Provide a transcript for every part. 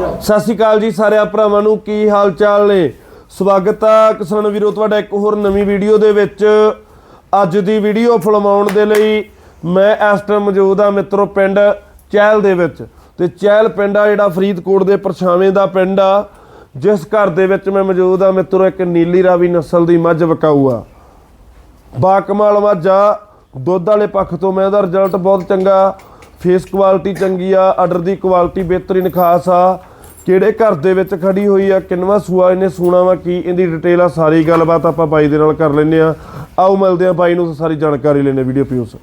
ਸਤਿ ਸ਼੍ਰੀ ਅਕਾਲ। ਜੀ ਸਾਰਿਆਂ ਭਰਾਵਾਂ ਨੂੰ, ਕੀ ਹਾਲ ਚਾਲ ਨੇ? ਸਵਾਗਤ ਆ ਕਿਸਾਨ ਵੀਰੋ, ਤੁਹਾਡਾ ਇੱਕ ਹੋਰ ਨਵੀਂ ਵੀਡੀਓ ਦੇ ਵਿੱਚ। ਅੱਜ ਦੀ ਵੀਡੀਓ ਫਿਲਮਾਉਣ ਦੇ ਲਈ ਮੈਂ ਇਸ ਟਾਈਮ ਮੌਜੂਦ ਆ ਮਿੱਤਰੋ ਪਿੰਡ ਚਹਿਲ ਦੇ ਵਿੱਚ। ਤੇ ਚਹਿਲ ਪਿੰਡ ਆ ਜਿਹੜਾ ਫਰੀਦਕੋਟ ਦੇ ਪਰਛਾਵੇਂ ਦਾ ਪਿੰਡ ਆ। ਜਿਸ ਘਰ ਦੇ ਵਿੱਚ ਮੈਂ ਮੌਜੂਦ ਆ ਮਿੱਤਰੋ, ਇੱਕ ਨੀਲੀ ਰਾਵੀ ਨਸਲ ਦੀ ਮੱਝ ਵਕਾਊ ਆ। ਬਾਕਮਾਲ ਵਾਜਾ ਦੁੱਧ ਵਾਲੇ ਪੱਖ ਤੋਂ ਮੈਂ ਇਹਦਾ ਰਿਜ਼ਲਟ ਬਹੁਤ ਚੰਗਾ। ਫੇਸ ਕੁਆਲਿਟੀ ਚੰਗੀ ਆ ਆਰਡਰ ਦੀ ਕੁਆਲਿਟੀ ਬਿਹਤਰੀਨ ਖਾਸ ਆ। ਕਿਹੜੇ ਘਰ ਦੇ ਵਿੱਚ ਖੜੀ ਹੋਈ ਆ ਕਿੰਨਵਾ ਸੂਆ ਇਹਨੇ ਸੂਣਾ ਵਾ, ਕੀ ਇਹਦੀ ਡਿਟੇਲ ਆ, ਸਾਰੀ ਗੱਲਬਾਤ ਆਪਾਂ ਬਾਈ ਦੇ ਨਾਲ ਕਰ ਲੈਂਦੇ ਆ। ਆਓ ਮਿਲਦੇ ਆ ਬਾਈ ਨੂੰ, ਸਾਰੀ ਜਾਣਕਾਰੀ ਲੈਣੇ ਵੀਡੀਓ ਪਿਓਸ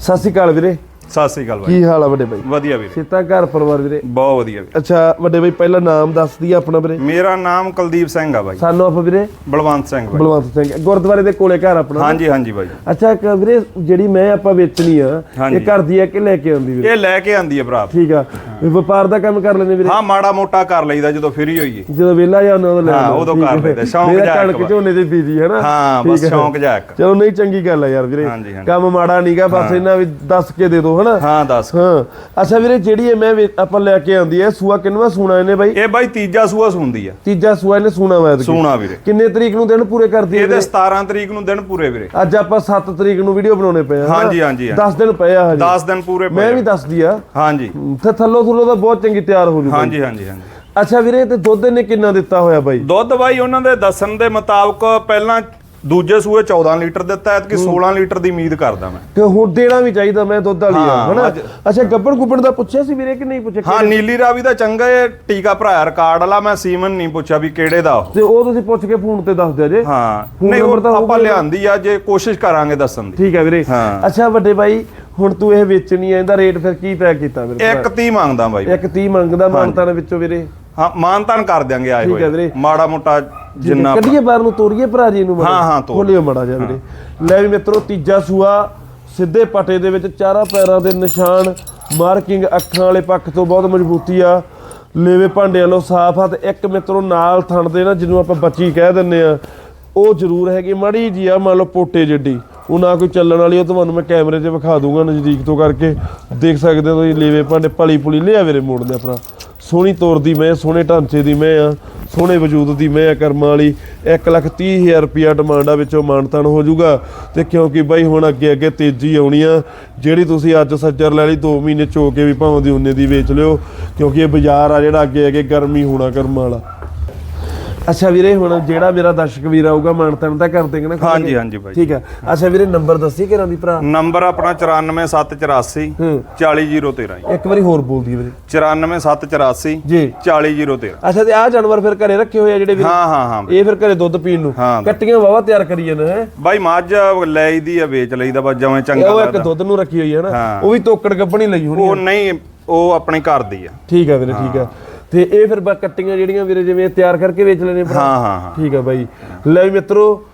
ਸਤਿ ਸ਼੍ਰੀ ਅਕਾਲ ਵੀਰੇ। ਸਤਿ ਸ੍ਰੀ ਅਕਾਲ ਬਾਈ। ਕੀ ਹਾਲ ਆ ਵੱਡੇ ਬਾਈ? ਵਧੀਆ ਵੀਰੇ। ਸਿੱਤਾ ਘਰ ਪਰਿਵਾਰ ਵੀਰੇ? ਬਹੁਤ ਵਧੀਆ ਵੀਰੇ। ਅੱਛਾ ਵੱਡੇ ਬਾਈ ਪਹਿਲਾਂ ਨਾਮ ਦੱਸ ਦਈਏ ਆਪਣਾ ਵੀਰੇ। ਮੇਰਾ ਨਾਮ ਕੁਲਦੀਪ ਸਿੰਘ ਆ ਬਾਈ। ਸਾਨੂੰ ਆਪ ਵੀਰੇ? ਬਲਵੰਤ ਸਿੰਘ ਬਾਈ। ਬਲਵੰਤ ਸਿੰਘ। ਗੁਰਦੁਆਰੇ ਦੇ ਕੋਲੇ ਘਰ ਆਪਣਾ ਹਾਂਜੀ ਹਾਂਜੀ ਬਾਈ। ਅੱਛਾ ਇੱਕ ਵੀਰੇ ਜਿਹੜੀ ਮੈਂ ਆਪਾਂ ਵੇਚਣੀ ਆ। ਇਹ ਘਰ ਦੀ ਆ ਕਿ ਲੈ ਕੇ ਆਉਂਦੀ ਵੀਰੇ? ਇਹ ਲੈ ਕੇ ਆਂਦੀ ਹੈ ਭਰਾ। ਠੀਕ ਆ। ਵਪਾਰ ਦਾ ਕੰਮ ਕਰ ਲੈਂਦੇ ਵੀਰੇ? ਹਾਂ ਮਾੜਾ ਮੋਟਾ ਕਰ ਲਈਦਾ ਜਦੋਂ ਫ੍ਰੀ ਹੋਈਏ। ਜਦੋਂ ਵਿਹਲਾ ਜਾਂਦਾ ਉਦੋਂ ਲੈ ਹਾਂ, ਆਉਂਦਾ। ਉਦੋਂ ਕਰ। ਲਈਦਾ, ਸ਼ੌਂਕ ਇੱਕ ਕਣਕ। ਝੋਨੇ ਦੇ ਬੀਜੀ ਹੈ ਨਾ ਹਾਂ ਬਸ। ਸ਼ੌਂਕ ਜਾ ਚਲੋ ਨਹੀਂ ਚੰਗੀ ਗੱਲ ਆ ਯਾਰ ਵੀਰੇ। ਕੰਮ ਮਾੜਾ ਨਹੀਂਗਾ ਬਸ ਇਹਨਾਂ ਵੀ ਦੱਸ ਕੇ ਦੇ ਦਿਓ ਹਨਾ? ਹਾਂ ਦੱਸ ਹਾਂ। ਅੱਛਾ ਵੀਰੇ ਜਿਹੜੀ ਇਹ ਮੈਂ ਵੇ- ਆਪਾਂ ਲੈ ਕੇ ਆਂਦੀ ਹੈ ਸੂਆ ਕਿੰਨਵਾ ਸੂਣਾ ਇਹਨੇ ਬਾਈ? ਇਹ ਬਾਈ ਤੀਜਾ ਸੂਆ ਸੁੰਦੀ ਆ। ਤੀਜਾ ਸੂਆ ਇਹਨੇ ਸੂਣਾ ਵਾ ਐਤਕੀ। ਸੂਣਾ ਵੀਰੇ। ਕਿੰਨੇ ਤਰੀਕ ਨੂੰ ਦਿਨ ਪੂਰੇ ਕਰਦੀ ਹੈ ਇਹਦੇ 17 ਤਰੀਕ ਨੂੰ ਦਿਨ ਪੂਰੇ ਵੀਰੇ। ਅੱਜ ਆਪਾਂ 7 ਤਰੀਕ ਨੂੰ ਵੀਡੀਓ ਬਣਾਉਣੇ ਪਏ ਆ? ਹਾਂਜੀ, ਹਾਂਜੀ, ਹਾਂਜੀ। 10 ਦਿਨ ਪਏ ਆ ਹਜੇ। 10 ਦਿਨ ਪੂਰੇ ਮੈਂ ਪਏ ਵੀ ਦੱਸਦੀ ਆ। ਹਾਂਜੀ। ਤੇ ਥੱਲੋ ਥੱਲੋ ਤਾਂ ਬਹੁਤ ਚੰਗੀ ਤਿਆਰ ਹੋ ਜੂਗੀ ਹਾਂਜੀ ਹਾਂਜੀ ਹਾਂਜੀ। ਅੱਛਾ ਵੀਰੇ ਤੇ ਦੁੱਧ ਨੇ ਕਿੰਨਾ ਦਿੱਤਾ ਹੋਇਆ ਬਾਈ? ਦੁੱਧ ਬਾਈ ਉਹਨਾਂ ਦੇ ਦੱਸਣ ਦੇ ਮੁਤਾਬਕ ਪਹਿਲਾਂ ਦੂਜੇ ਸੂਏ 14 ਲੀਟਰ ਦਿੱਤਾ ਐਤਕੀ 16 ਲੀਟਰ ਦੀ ਉਮੀਦ ਕਰਦਾ ਮੈਂ। ਤੇ ਹੁਣ ਦੇਣਾ ਵੀ ਚਾਹੀਦਾ ਮੈਂ ਦੁੱਧ ਵਾਲੀ ਆ ਹਾਂ, ਹਨਾ? ਅੱਛਾ ਗੱਬੜ ਗੁੱਬੜ ਦਾ ਪੁੱਛਿਆ ਸੀ ਵੀਰੇ ਕਿ ਨਹੀਂ ਪੁੱਛਿਆ? ਹਾਂ ਨੀਲੀ ਰਾਵੀ ਦਾ ਚੰਗਾ ਇਹ ਟੀਕਾ ਭਰਾਇਆ ਰਿਕਾਰਡ ਵਾਲਾ ਮੈਂ ਸੀਮਨ ਨਹੀਂ ਪੁੱਛਿਆ ਵੀ ਕਿਹੜੇ ਦਾ ਉਹ। ਤੇ ਉਹ ਤੁਸੀਂ ਪੁੱਛ ਕੇ ਫੋਨ ਤੇ ਦੱਸ ਦਿਓ ਜੇ। ਹਾਂ ਨਹੀਂ ਉਹ ਆਪਾਂ ਹੀ। ਲਿਆਂਦੀ ਆ ਜੇ ਕੋਸ਼ਿਸ਼ ਕਰਾਂਗੇ ਦੱਸਣ ਦੀ। ਠੀਕ ਹੈ ਵੀਰੇ। ਹਾਂ। ਅੱਛਾ ਵੱਡੇ ਬਾਈ ਹੁਣ ਤੂੰ ਇਹ ਵੇਚਣੀ ਆ ਇਹਦਾ ਰੇਟ ਫਿਰ ਕੀ ਤੈਅ ਕੀਤਾ ਵੀਰੇ? ਇੱਕ 30 ਮੰਗਦਾ ਬਾਈ। ਇੱਕ 30 ਮੰਗਦਾ ਮਾਨਤਾਂ ਦੇ ਵਿੱਚੋਂ ਵੀਰੇ। ਹਾਂ ਮਾਨਤਾਨ ਕਰ ਦਿਆਂਗੇ ਆਏ ਹੈ। ਹੋਏ। ਮਾੜਾ ਮੋਟਾ ਜਿੰਨਾ ਕੱਢੀਏ ਬਾਹਰ ਨੂੰ ਤੋਰੀਏ ਭਰਾ ਜੀ ਨੂੰ ਹਾਂ, ਹਾਂ, ਤੋਰ। ਖੋਲਿਓ ਮੜਾ ਜਾ ਵੀਰੇ। ਲੈ ਵੀ ਮਿੱਤਰੋ ਤੀਜਾ ਸੂਆ ਸਿੱਧੇ ਪਟੇ ਦੇ ਵਿੱਚ ਚਾਰਾਂ ਪੈਰਾਂ ਦੇ ਨਿਸ਼ਾਨ ਮਾਰਕਿੰਗ ਅੱਖਾਂ ਵਾਲੇ ਪੱਖ ਤੋਂ ਬਹੁਤ ਮਜ਼ਬੂਤੀ ਆ। ਲੇਵੇ ਭਾਂਡਿਆਂ ਲੋ ਸਾਫ਼ ਆ ਤੇ ਇੱਕ ਮਿੱਤਰੋ ਨਾਲ ਥਣ ਦੇ ਨਾ ਜਿਹਨੂੰ ਆਪਾਂ ਬੱਚੀ ਕਹਿ ਦਿੰਨੇ ਆ ਉਹ ਜ਼ਰੂਰ ਹੈਗੀ ਮੜੀ ਜੀ ਆ ਮੰਨ ਲਓ ਪੋਟੇ ਜਿੱਡੀ। ਉਹ ਨਾ ਕੋਈ ਚੱਲਣ ਵਾਲੀ ਉਹ ਤੁਹਾਨੂੰ ਮੈਂ ਕੈਮਰੇ 'ਚ ਵਿਖਾ ਦੂੰਗਾ ਨਜ਼ਦੀਕ ਤੋਂ ਕਰਕੇ। ਦੇਖ ਸਕਦੇ ਹੋ ਤੁਸੀਂ ਲੇਵੇ ਭਾਂਡੇ ਭਲੀ ਪੁਲੀ ਲਿਆ ਵੀਰੇ ਮੋੜਦੇ ਆਪਣਾ ਸੋਹਣੀ ਤੌਰ ਦੀ ਮੈਂ, ਸੋਹਣੇ ਢਾਂਚੇ ਦੀ ਮੈਂ ਆ, ਸੋਹਣੇ ਵਜੂਦ ਦੀ ਮੈਂ ਆ ਕਰਮਾਂ ਵਾਲੀ। 1 ਲੱਖ 30 ਹਜ਼ਾਰ ਰੁਪਿਆ ਡਿਮਾਂਡ ਆ ਵਿੱਚੋਂ ਮਾਨਤਾਨ ਹੋ ਜਾਊਗਾ। ਤੇ ਕਿਉਂਕਿ ਬਾਈ, ਹੁਣ ਅੱਗੇ ਅੱਗੇ ਤੇਜ਼ੀ ਆਉਣੀ ਆ। ਜਿਹੜੀ ਤੁਸੀਂ ਅੱਜ ਸੱਜਰ ਲੈ ਲਈ 2 ਮਹੀਨੇ ਚੋ ਕੇ ਵੀ ਭਾਵੇਂ ਦੀ ਉਹਨੇ ਦੀ ਵੇਚ ਲਿਓ। ਕਿਉਂਕਿ ਇਹ ਬਾਜ਼ਾਰ ਆ ਜਿਹੜਾ ਅੱਗੇ ਅੱਗੇ ਗਰਮੀ ਹੋਣਾ ਕਰਮਾਂ ਵਾਲਾ। ਅੱਛਾ ਵੀਰੇ ਹੁਣ ਜਿਹੜਾ ਮੇਰਾ ਦਰਸ਼ਕ ਵੀਰ ਆਊਗਾ ਮਾਨਤਾਨ ਤਾਂ ਕਰ ਦੇਗਾ ਨਾ ਖੁੱਲ੍ਹ ਹਾਂਜੀ ਕੇ? ਹਾਂਜੀ ਬਾਈ ਠੀਕ ਆ ਅੱਛਾ ਵੀਰੇ ਨੰਬਰ ਦੱਸੀ ਕਿਰਾਂ ਦੀ ਭਰਾ? ਨੰਬਰ ਆਪਣਾ 94784 ਹੂੰ। 40013 ਇੱਕ ਵਾਰੀ ਹੋਰ ਬੋਲ ਦੀ ਵੀਰੇ। 94784 ਜੀ। 40013 ਅੱਛਾ ਤੇ ਆਹ ਜਾਨਵਰ ਫਿਰ ਘਰੇ ਰੱਖੇ ਹੋਏ ਆ ਜਿਹੜੇ ਵੀਰੇ? ਹਾਂ ਹਾਂ ਹਾਂ ਇਹ ਫਿਰ ਘਰੇ ਦੁੱਧ ਪੀਣ ਨੂੰ? ਹਾਂ। ਕੱਟੀਆਂ ਵਾਵਾ ਤਿਆਰ ਕਰੀ ਜਾਂਦੇ ਹੈ? ਬਾਈ ਮੱਝ ਲੈਈਦੀ ਆ ਵੇਚ ਲਈਦਾ ਬਸ ਜਿਵੇਂ ਚੰਗਾ ਉਹ ਇੱਕ ਲੱਗਦਾ। ਦੁੱਧ ਨੂੰ ਰੱਖੀ ਹੋਈ ਹੈ ਨਾ ਹਾਂ। ਉਹ ਵੀ ਤੋਕੜ ਗੱਬਣੀ ਲਈ ਹੋਣੀ ਉਹ ਨਹੀਂ ਉਹ ਆਪਣੇ ਘਰ ਦੀ ਆ। ਠੀਕ ਆ ਵੀਰੇ ਠੀਕ ਆ। ਤੇ ਇਹ ਫਿਰ ਬਾ ਕੱਟੀਆਂ ਜਿਹੜੀਆਂ ਵੀਰੇ ਜਿਵੇਂ ਤਿਆਰ ਕਰਕੇ ਵੇਚ ਲੈਣੇ ਭਰਾ। ਹਾਂ ਹਾਂ ਹਾਂ। ਠੀਕ ਆ ਬਾਈ। ਲੈ ਮਿੱਤਰੋ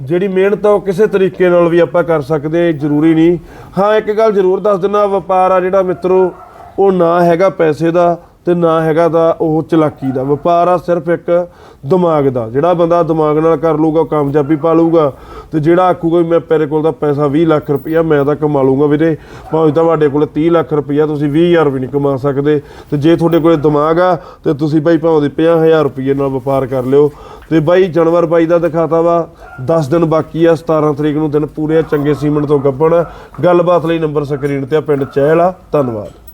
ਜਿਹੜੀ ਮਿਹਨਤ ਆ ਉਹ ਕਿਸੇ ਤਰੀਕੇ ਨਾਲ ਵੀ ਆਪਾਂ ਕਰ ਸਕਦੇ ਜ਼ਰੂਰੀ ਨਹੀਂ। ਹਾਂ ਇੱਕ ਗੱਲ ਜ਼ਰੂਰ ਦੱਸ ਦਿੰਦਾ ਵਪਾਰ ਆ ਜਿਹੜਾ ਮਿੱਤਰੋ ਉਹ ਨਾ ਹੈਗਾ ਪੈਸੇ ਦਾ। ਤੇ ਨਾ ਹੈਗਾ ਦਾ ਉਹ ਚਲਾਕੀ ਦਾ। ਵਪਾਰ ਆ ਸਿਰਫ ਇੱਕ ਦਿਮਾਗ ਦਾ। ਜਿਹੜਾ ਬੰਦਾ ਦਿਮਾਗ ਨਾਲ ਕਰ ਲੂਗਾ ਉਹ ਕਾਮਯਾਬੀ ਪਾ ਲੂਗਾ ਤੇ ਜਿਹੜਾ ਆਖੂਗਾ ਵੀ ਮੈਂ ਤੇਰੇ ਕੋਲ ਤਾਂ ਪੈਸਾ 20 ਲੱਖ ਰੁਪਇਆ ਮੈਂ ਤਾਂ ਕਮਾ ਲੂੰਗਾ ਵੀਰੇ। ਭਾਵੇਂ ਤੁਹਾਡੇ ਕੋਲ 30 ਲੱਖ ਰੁਪਇਆ ਤੁਸੀਂ 20000 ਵੀ ਨਹੀਂ ਕਮਾ ਸਕਦੇ। ਤੇ ਜੇ ਤੁਹਾਡੇ ਕੋਲ ਦਿਮਾਗ ਆ, ਤੇ ਤੁਸੀਂ ਬਾਈ ਭਾਵੇਂ ਦੇ 50000 ਰੁਪਏ ਨਾਲ ਵਪਾਰ ਕਰ ਲਿਓ। ਤੇ ਬਾਈ ਜਾਨਵਰ ਬਾਈ ਦਾ ਦਿਖਾਤਾ ਵਾ 10 ਦਿਨ ਬਾਕੀ ਆ 17 ਤਰੀਕ ਨੂੰ ਦਿਨ ਪੂਰੇ ਚੰਗੇ ਸੀਮੈਂਟ ਤੋਂ ਗੱਬਣ। ਗੱਲਬਾਤ ਲਈ ਨੰਬਰ ਸਕਰੀਨ ਤੇ ਆ, ਪਿੰਡ ਚਹਿਲ ਆ। ਧੰਨਵਾਦ।